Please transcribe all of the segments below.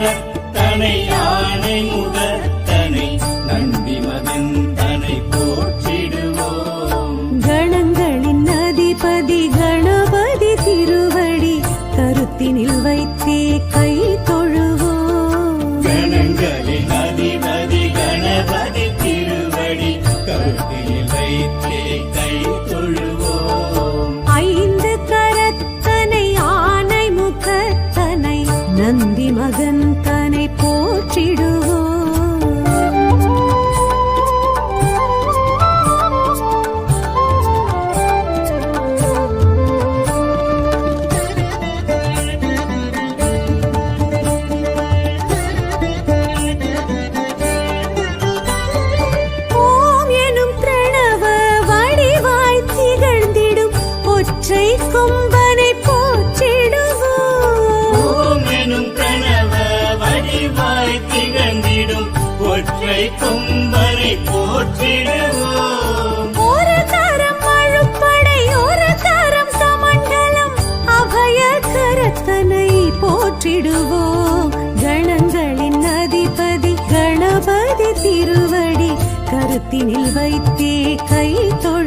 கரத்தனை யானை முகத்தனை கொம்பனை போற்றிடுவோம். பிரணவ வடிவாய் திகழ்ந்திடும். ஒற்றை கொம்பரை போற்றிடுவோம். ஒரு கரம் அழுப்படை ஒரு கரம் சமண்டலம். அபய கரத்தனை போற்றிடுவோம். கணங்களின் அதிபதி கணபதி திருவடி. கருத்தினில் வைத்தே கை தொழுவோம்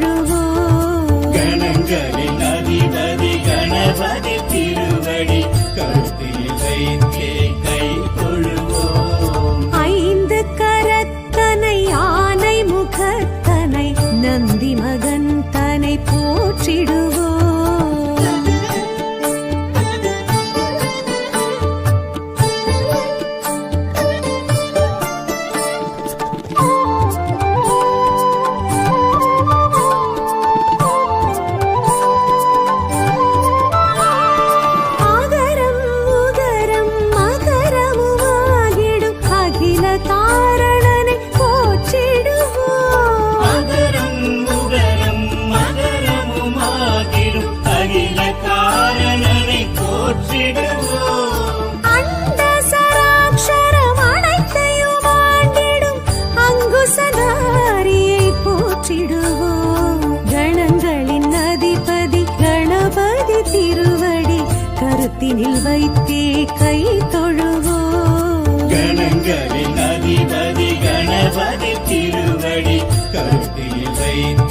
மகரமுமாகிடும் அகில காரணனை போற்றிடுவோம். அண்ட சராட்சரம் அனைத்தையும் ஆண்டிடும். அங்குசதாரியை போற்றிடுவோம். கணங்களின் அதிபதி கணபதி திருவடி கருத்தினில் வைத்தே கை தொழுவோம். கணங்களின் அதிபதி கணபதி திருவடி கருத்தில் வைத்தே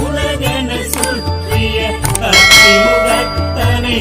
உலகனை சுற்றிய அத்திமுகத்தனை